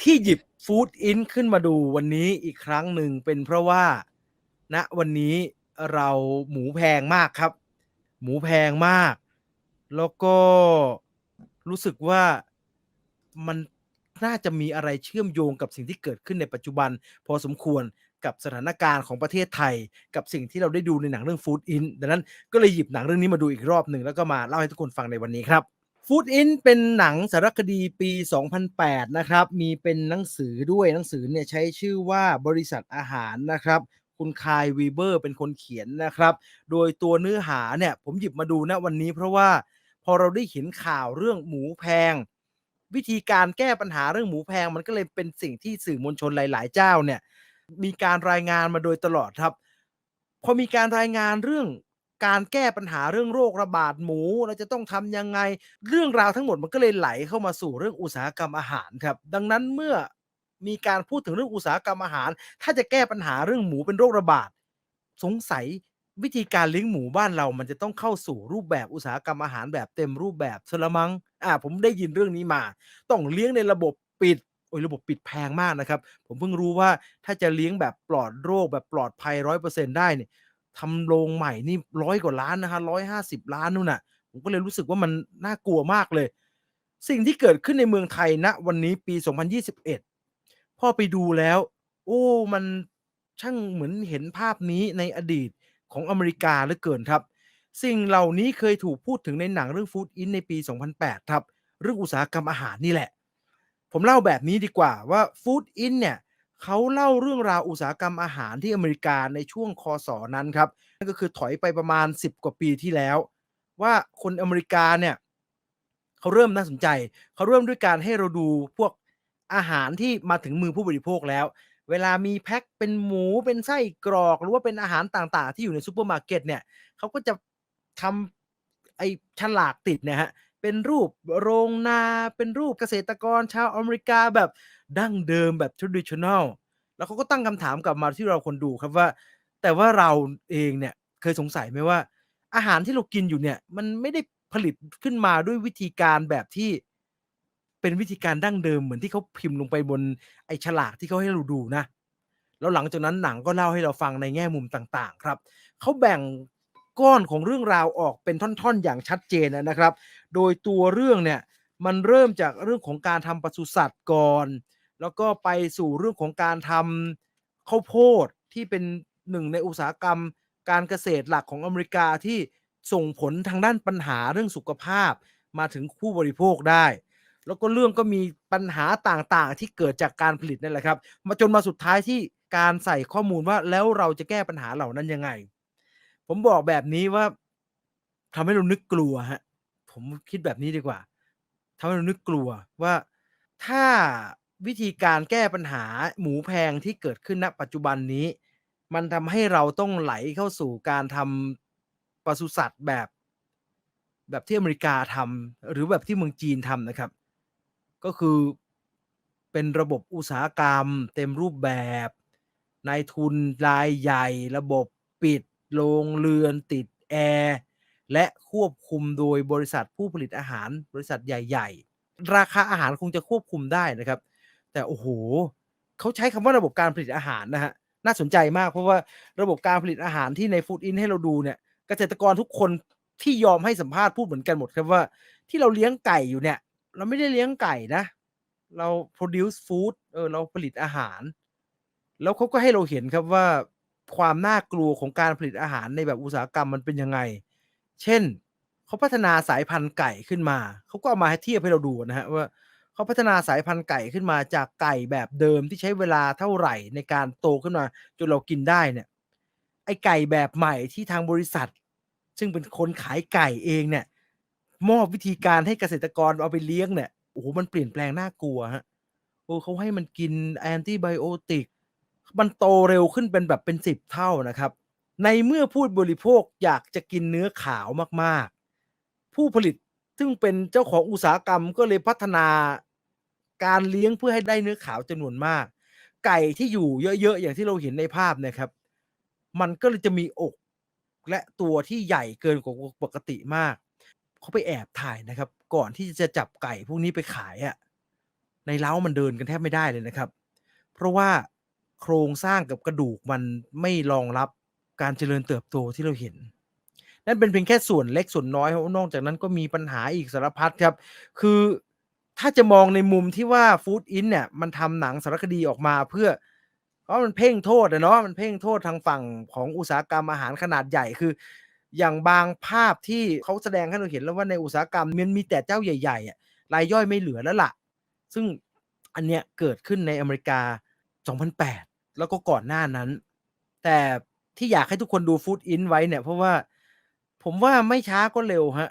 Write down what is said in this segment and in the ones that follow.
ที่หยิบ Food In ขึ้นมาดูวันนี้อีกครั้งหนึ่งเป็นเพราะว่าณวันนี้เราหมูแพงมากครับ หมูแพงมาก แล้วก็รู้สึกว่ามันน่าจะมีอะไรเชื่อมโยงกับสิ่งที่เกิดขึ้นในปัจจุบัน พอสมควรกับสถานการณ์ของประเทศไทย กับสิ่งที่เราได้ดูในหนังเรื่อง Food In ดังนั้นก็เลยหยิบหนังเรื่องนี้มาดูอีกรอบหนึ่งแล้วก็มาเล่าให้ทุกคนฟังในวันนี้ครับ Food In เป็นหนังสารคดีปี 2008 นะครับ มีเป็นหนังสือด้วยหนังสือเนี่ยใช้ชื่อว่าบริษัทอาหารนะครับ คุณคายวีเบอร์เป็นคนเขียนนะครับ โดยตัวเนื้อหาเนี่ยผมหยิบมาดูนะวันนี้เพราะว่าพอเราได้เห็นข่าวเรื่องหมูแพง วิธีการแก้ปัญหาเรื่องหมูแพง มันก็เลยเป็นสิ่งที่สื่อมวลชนหลาย ๆ เจ้าเนี่ยมีการรายงานมาโดยตลอดครับ พอมีการรายงานเรื่อง การแก้ปัญหาเรื่องโรคระบาดหมู เราจะต้องทำยังไง เรื่องราวทั้งหมดมันก็เลยไหลเข้ามาสู่เรื่องอุตสาหกรรมอาหารครับ ดังนั้นเมื่อมีการพูดถึงเรื่องอุตสาหกรรมอาหาร ถ้าจะแก้ปัญหาเรื่องหมูเป็นโรคระบาด สงสัยวิธีการเลี้ยงหมูบ้านเรามันจะต้องเข้าสู่รูปแบบอุตสาหกรรมอาหารแบบเต็มรูปแบบซะละมังอ่าผมได้ยินเรื่องนี้มา ต้องเลี้ยงในระบบปิดโอ้ยระบบปิดแพงมากนะครับ ผมเพิ่งรู้ว่าถ้าจะเลี้ยงแบบปลอดโรคแบบปลอดภัยร้อยเปอร์เซ็นต์ได้เนี่ย ทำโรงใหม่นี่ร้อยกว่าล้านนะฮะร้อยห้าสิบล้านนู่นน่ะ ผมก็เลยรู้สึกว่ามันน่ากลัวมากเลย สิ่งที่เกิดขึ้นในเมืองไทยณวันนี้ปี 2021 พ่อไปดูแล้ว โอ้ มันช่างเหมือนเห็นภาพนี้ในอดีตของอเมริกาเหลือเกินครับ สิ่งเหล่านี้เคยถูกพูดถึงในหนังเรื่อง Food In ในปี 2008 ครับ เรื่องอุตสาหกรรมอาหารนี่แหละ ผมเล่าแบบนี้ดีกว่าว่า Food In เนี่ย เขาเล่าเรื่องราวอุตสาหกรรมอาหารที่อเมริกาในช่วงคศนั้นครับนั่นก็คือถอยไปประมาณ 10 กว่าปีที่แล้ว ว่าคนอเมริกาเนี่ยเขาเริ่มน่าสนใจ เขาเริ่มด้วยการให้เราดูพวกอาหารที่มาถึงมือผู้บริโภคแล้ว เวลามีแพ็คเป็นหมูเป็นไส้กรอก หรือว่าเป็นอาหารต่างๆ ที่อยู่ในซูเปอร์มาร์เก็ตเนี่ยเขาก็จะทำไอ้ฉลากติดนี่ยฮะเป็นรูปโรงนาเป็นรูปเกษตรกรชาวอเมริกาแบบ ดั้งเดิมแบบ traditional แล้วเขาก็ตั้งคำถามกลับมาที่เราคนดูครับว่า แต่ว่าเราเองเนี่ยเคยสงสัยไหมว่า อาหารที่เรากินอยู่เนี่ย มันไม่ได้ผลิตขึ้นมาด้วยวิธีการแบบที่เป็นวิธีการดั้งเดิมเหมือนที่เขาพิมพ์ลงไปบนไอ้ฉลากที่เขาให้เราดูนะ แล้วหลังจากนั้นหนังก็เล่าให้เราฟังในแง่มุมต่างๆ ครับ เขาแบ่งก้อนของเรื่องราวออกเป็นท่อนๆ อย่างชัดเจนนะครับ โดยตัวเรื่องเนี่ยมันเริ่มจากเรื่องของการทำปศุสัตว์ก่อน แล้วก็ไปสู่เรื่องของการทำข้าวโพดที่เป็นหนึ่งในอุตสาหกรรม การเกษตรหลักของอเมริกาที่ส่งผลทางด้านปัญหาเรื่องสุขภาพมาถึงผู้บริโภคได้ แล้วก็เรื่องก็มีปัญหาต่างๆ ที่เกิดจากการผลิตนั่นแหละครับ มาจนมาสุดท้ายที่การใส่ข้อมูลว่าแล้วเราจะแก้ปัญหาเหล่านั้นยังไง ผมบอกแบบนี้ว่าทำให้เรานึกกลัวฮะผมคิดแบบนี้ดีกว่าทำให้เรานึกกลัวว่าถ้า วิธีการแก้ปัญหาหมูแพงที่เกิดขึ้นณปัจจุบันนี้ มันทำให้เราต้องไหลเข้าสู่การทำปศุสัตว์แบบ แบบที่อเมริกาทำหรือแบบที่เมืองจีนทำนะครับ ก็คือเป็นระบบอุตสาหกรรม เต็มรูปแบบนายทุนรายใหญ่ ระบบปิดโรงเรือนติดแอร์และควบคุมโดยบริษัทผู้ผลิตอาหารบริษัทใหญ่ ๆ ราคาอาหารคงจะควบคุมได้นะครับ แต่โอ้โหเขาใช้คำว่าระบบการผลิตอาหารนะฮะน่าสนใจมากเพราะว่าระบบการผลิตอาหารที่ในฟู้ดอินให้เราดูเนี่ยเกษตรกรทุกคนที่ยอมให้สัมภาษณ์พูดเหมือนกันหมดครับว่าที่เราเลี้ยงไก่อยู่เนี่ย เราไม่ได้เลี้ยงไก่นะ เรา produce food เออเราผลิตอาหาร แล้วเขาก็ให้เราเห็นครับว่าความน่ากลัวของการผลิตอาหารในแบบอุตสาหกรรมมันเป็นยังไง เช่นเขาพัฒนาสายพันธุ์ไก่ขึ้นมา เขาก็เอามาให้เทียบให้เราดูนะฮะว่า เขาพัฒนาสายพันธุ์ไก่ขึ้นมาจากไก่แบบเดิมที่ใช้เวลาเท่าไหร่ในการโตขึ้นมาจนเรากินได้เนี่ยไอไก่แบบใหม่ที่ทางบริษัท ซึ่งเป็นคนขายไก่เองเนี่ยมอบวิธีการให้เกษตรกรเอาไปเลี้ยงเนี่ยโอ้โหมันเปลี่ยนแปลงน่ากลัวฮะโอ้เขาให้มันกินแอนติไบโอติกมันโตเร็วขึ้นเป็นแบบเป็นสิบเท่านะครับ ในเมื่อผู้บริโภคอยากจะกินเนื้อขาวมากๆ ผู้ผลิต ซึ่งเป็นเจ้าของอุตสาหกรรมก็เลยพัฒนาการเลี้ยงเพื่อให้ได้เนื้อขาวจำนวนมาก ไก่ที่อยู่เยอะๆ อย่างที่เราเห็นในภาพนะครับ มันก็เลยจะมีอกและตัวที่ใหญ่เกินกว่าปกติมาก เขาไปแอบถ่ายนะครับ ก่อนที่จะจับไก่พวกนี้ไปขายอะ่ะในเล้ามันเดินกันแทบไม่ได้เลยนะครับ เพราะว่าโครงสร้างกับกระดูกมันไม่รองรับการเจริญเติบโตที่เราเห็น นั่นเป็นเพียงแค่ส่วนเล็กส่วนน้อยครับนอกจากนั้นก็มีปัญหาอีกสารพัดครับ คือถ้าจะมองในมุมที่ว่าฟู้ดอินเนี่ยมันทำหนังสารคดีออกมาเพื่อเพราะมันเพ่งโทษอะเนาะมันเพ่งโทษทางฝั่งของอุตสาหกรรมอาหารขนาดใหญ่คือ อย่างบางภาพที่เขาแสดงให้เราเห็นแล้วว่าในอุตสาหกรรมมันมีแต่เจ้าใหญ่ๆอะรายย่อยไม่เหลือแล้วล่ะ ซึ่งอันเนี้ยเกิดขึ้นในอเมริกา 2008 แล้วก็ก่อนหน้านั้น แต่ที่อยากให้ทุกคนดูฟู้ดอินไว้เนี่ย เพราะว่า ผมว่าไม่ช้าก็เร็วฮะ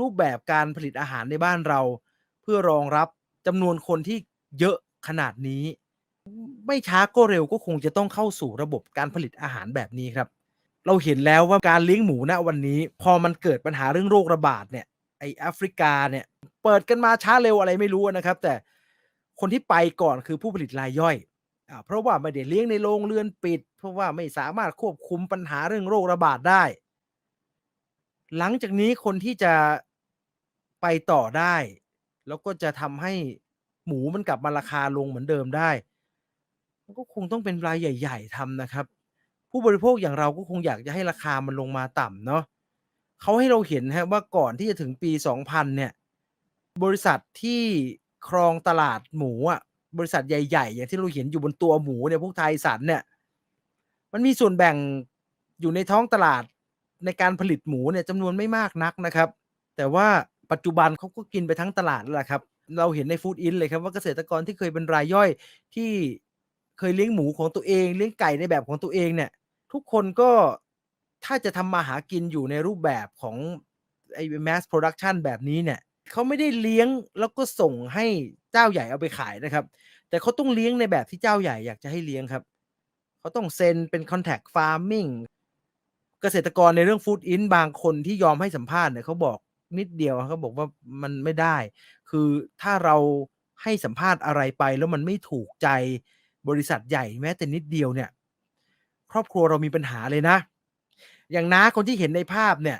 รูปแบบการผลิตอาหารในบ้านเรา เพื่อรองรับจำนวนคนที่เยอะขนาดนี้ ไม่ช้าก็เร็วก็คงจะต้องเข้าสู่ระบบการผลิตอาหารแบบนี้ครับ เราเห็นแล้วว่าการเลี้ยงหมูณวันนี้ พอมันเกิดปัญหาเรื่องโรคระบาดเนี่ยไอแอฟริกาเนี่ยเปิดกันมาช้าเร็วอะไรไม่รู้นะครับ แต่คนที่ไปก่อนคือผู้ผลิตรายย่อยอเพราะว่าไม่ได้เลี้ยงในโรงเรือนปิด เพราะว่าไม่สามารถควบคุมปัญหาเรื่องโรคระบาดได้ หลังจากนี้คนที่จะไปต่อได้ แล้วก็จะทำให้หมูมันกลับมาราคาลงเหมือนเดิมได้ มันก็คงต้องเป็นรายใหญ่ ๆทำนะครับ ผู้บริโภคอย่างเราก็คงอยากจะให้ราคามันลงมาต่ำเนาะเขาให้เราเห็นฮะว่าก่อนที่จะถึงปี 2000 เนี่ย บริษัทที่ครองตลาดหมูอะบริษัทใหญ่ ๆ อย่างที่เราเห็นอยู่บนตัวหมูเนี่ยพวกไทยสันเนี่ย มันมีส่วนแบ่งอยู่ในท้องตลาด ในการผลิตหมูเนี่ยจำนวนไม่มากนักนะครับ แต่ว่าปัจจุบันเขาก็กินไปทั้งตลาดแล้วล่ะครับ เราเห็นในฟู้ดอินเลยครับว่าเกษตรกรที่เคยเป็นรายย่อยที่เคยเลี้ยงหมูของตัวเอง เลี้ยงไก่ในแบบของตัวเองเนี่ย ทุกคนก็ถ้าจะทำมาหากินอยู่ในรูปแบบของไอ้ mass production แบบนี้เนี่ยเขาไม่ได้เลี้ยงแล้วก็ส่งให้เจ้าใหญ่เอาไปขายนะครับ แต่เขาต้องเลี้ยงในแบบที่เจ้าใหญ่อยากจะให้เลี้ยงครับเขาต้องเซ็นเป็น contact farming เกษตรกรในเรื่องฟู้ดอินบางคนที่ยอมให้สัมภาษณ์เนี่ยเขาบอกนิดเดียวเขาบอกว่ามันไม่ได้ คือถ้าเราให้สัมภาษณ์อะไรไปแล้วมันไม่ถูกใจบริษัทใหญ่แม้แต่นิดเดียวเนี่ย ครอบครัวเรามีปัญหาเลยนะ อย่างน้าคนที่เห็นในภาพเนี่ย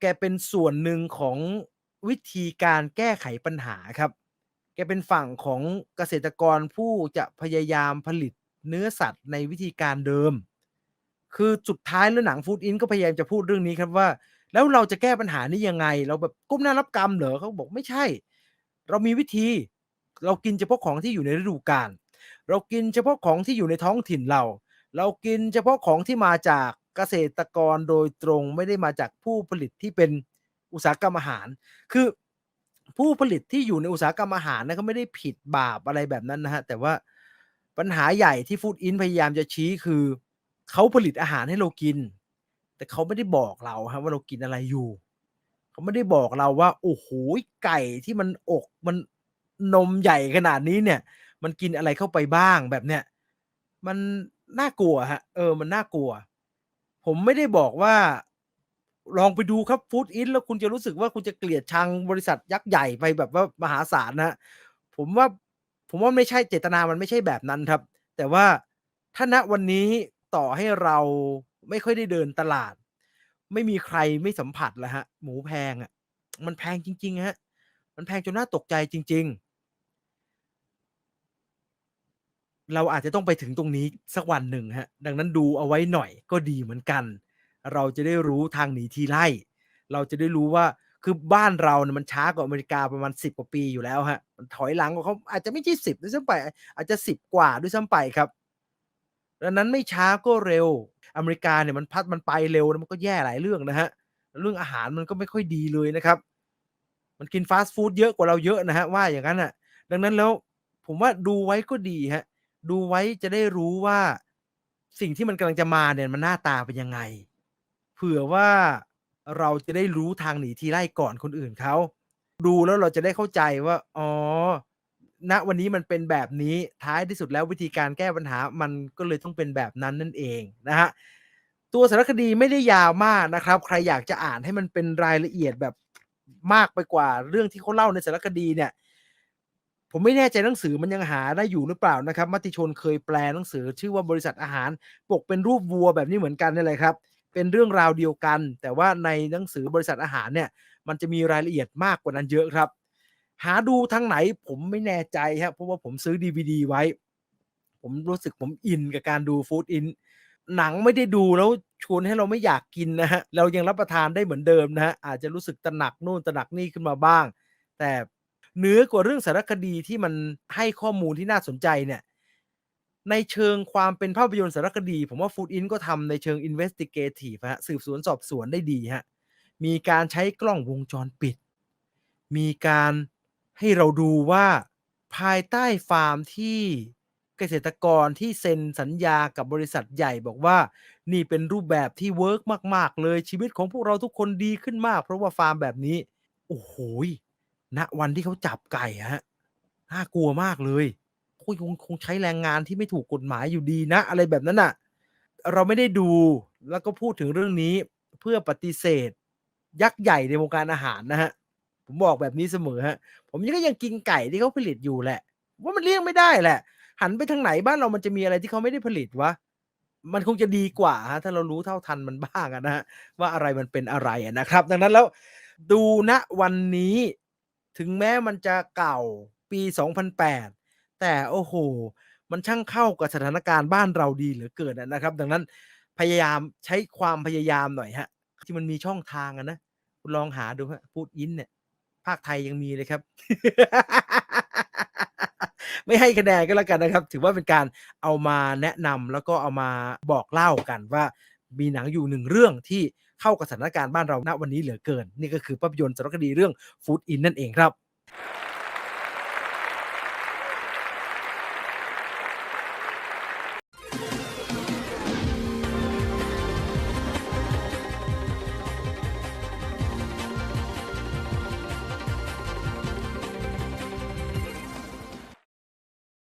แกเป็นส่วนหนึ่งของวิธีการแก้ไขปัญหาครับ แกเป็นฝั่งของเกษตรกรผู้จะพยายามผลิตเนื้อสัตว์ในวิธีการเดิม คือสุดท้ายแล้วหนังฟูดอินก็พยายามจะพูดเรื่องนี้ครับว่า แล้วเราจะแก้ปัญหานี้ยังไง เราแบบก้มหน้ารับกรรมเหรอเขาบอกไม่ใช่ เรามีวิธี เรากินเฉพาะของที่อยู่ในฤดูกาลเรากินเฉพาะของที่อยู่ในท้องถิ่นเรา เรากินเฉพาะของที่มาจากเกษตรกรโดยตรงไม่ได้มาจากผู้ผลิตที่เป็นอุตสาหกรรมอาหาร คือผู้ผลิตที่อยู่ในอุตสาหกรรมอาหารนะเขาไม่ได้ผิดบาปอะไรแบบนั้นนะฮะแต่ว่าปัญหาใหญ่ที่ฟู้ดอินพยายามจะชี้คือ เขาผลิตอาหารให้เรากิน แต่เขาไม่ได้บอกเราครับว่าเรากินอะไรอยู่ เขาไม่ได้บอกเราว่า โอ้โหไก่ที่มันอกมันนมใหญ่ขนาดนี้เนี่ย มันกินอะไรเข้าไปบ้างแบบเนี้ยมันน่ากลัวฮะเออมันน่ากลัว ผมไม่ได้บอกว่า ลองไปดูครับฟู้ดอินแล้วคุณจะรู้สึกว่าคุณจะเกลียดชังบริษัทยักษ์ใหญ่ไปแบบว่ามหาศาลนะผมว่าผมว่าไม่ใช่เจตนามันไม่ใช่แบบนั้นครับ แต่ว่าถ้าณวันนี้ ต่อให้เราไม่ค่อยได้เดินตลาด ไม่มีใครไม่สัมผัสแล้วฮะ หมูแพงอะ่ะ มันแพงจริง ๆ ฮะ มันแพงจนน่าตกใจจริง ๆ เราอาจจะต้องไปถึงตรงนี้สักวันหนึ่งฮะ ดังนั้นดูเอาไว้หน่อยก็ดีเหมือนกัน เราจะได้รู้ทางหนีทีไล่ เราจะได้รู้ว่าคือบ้านเราเนี่ยมันช้ากว่าอเมริกาประมาณ10กว่าปีอยู่แล้วฮะ มันถอยหลังกว่าเขาอาจจะไม่ใช่10ด้วยซ้ำไป อาจจะ10กว่าด้วยซ้ำไปครับ ดังนั้นไม่ช้าก็เร็ว อเมริกาเนี่ยมันพัดมันไปเร็วแล้วมันก็แย่หลายเรื่องนะฮะ เรื่องอาหารมันก็ไม่ค่อยดีเลยนะครับ มันกินฟาสต์ฟู้ดเยอะกว่าเราเยอะนะฮะว่าอย่างนั้นอะ ดังนั้นแล้วผมว่าดูไว้ก็ดีฮะ ดูไว้จะได้รู้ว่าสิ่งที่มันกำลังจะมาเนี่ยมันหน้าตาเป็นยังไง เผื่อว่าเราจะได้รู้ทางหนีทีไล่ก่อนคนอื่นเขา ดูแล้วเราจะได้เข้าใจว่า อ๋อ ณวันนี้มันเป็นแบบนี้ท้ายที่สุดแล้ววิธีการแก้ปัญหามันก็เลยต้องเป็นแบบนั้นนั่นเองนะฮะตัวสารคดีไม่ได้ยาวมากนะครับ ใครอยากจะอ่านให้มันเป็นรายละเอียดแบบมากไปกว่าเรื่องที่เขาเล่าในสารคดีเนี่ย ผมไม่แน่ใจหนังสือมันยังหาได้อยู่หรือเปล่านะครับมติชนเคยแปลหนังสือ ชื่อว่าบริษัทอาหารปกเป็นรูปวัวแบบนี้เหมือนกันนี่แหละครับ เป็นเรื่องราวเดียวกัน แต่ว่าในหนังสือบริษัทอาหารเนี่ย มันจะมีรายละเอียดมากกว่านั้นเยอะครับ หาดูทางไหนผมไม่แน่ใจครับเพราะว่าผมซื้อ DVD ไว้ ผมรู้สึกผมอินกับการดู Food In หนังไม่ได้ดูแล้วชวนให้เราไม่อยากกินนะฮะเรายังรับประทานได้เหมือนเดิมนะฮะอาจจะรู้สึกตระหนักนู่นตระหนักนี่ขึ้นมาบ้าง แต่เหนือกว่าเรื่องสารคดีที่มันให้ข้อมูลที่น่าสนใจเนี่ยในเชิงความเป็นภาพยนตร์สารคดี ผมว่า Food In ก็ทำในเชิง investigative ฮะสืบสวนสอบสวนได้ดีฮะมีการใช้กล้องวงจรปิด มีการ ให้เราดูว่าภายใต้ฟาร์มที่เกษตรกรที่เซ็นสัญญากับบริษัทใหญ่บอกว่า นี่เป็นรูปแบบที่เวิร์กมาก ๆ เลยชีวิตของพวกเราทุกคนดีขึ้นมาก เพราะว่าฟาร์มแบบนี้ โอ้โหณวันที่เขาจับไก่ฮะน่ากลัวมากเลยโอ้ยคงคงใช้แรงงานที่ไม่ถูกกฎหมายอยู่ดีนะ อะไรแบบนั้นน่ะ เราไม่ได้ดูแล้วก็พูดถึงเรื่องนี้เพื่อปฏิเสธ ยักษ์ใหญ่ในวงการอาหารนะฮะ ผมบอกแบบนี้เสมอฮะ ผมก็ยังกินไก่ที่เขาผลิตอยู่แหละ ว่ามันเลี่ยงไม่ได้แหละ หันไปทางไหนบ้านเรามันจะมีอะไรที่เขาไม่ได้ผลิตวะมันคงจะดีกว่าฮะถ้าเรารู้เท่าทันมันบ้างนะฮะว่าอะไรมันเป็นอะไรนะครับ ดังนั้นแล้วดูณวันนี้ถึงแม้มันจะเก่าปี 2008 แต่โอ้โฮมันช่างเข้ากับสถานการณ์บ้านเราดีเหลือเกินนะครับ ดังนั้นพยายามใช้ความพยายามหน่อยครับที่มันมีช่องทางอะนะคุณลองหาดูครับ Food In เนี่ย ภาคไทยยังมีเลยครับ ไม่ให้คะแนนก็แล้วกันนะครับ ถือว่าเป็นการเอามาแนะนำแล้วก็เอามาบอกเล่ากันว่ามีหนังอยู่หนึ่งเรื่องที่เข้ากับสถานการณ์บ้านเราณวันนี้เหลือเกิน นี่ก็คือภาพยนตร์สารคดีเรื่อง Food In นั่นเองครับ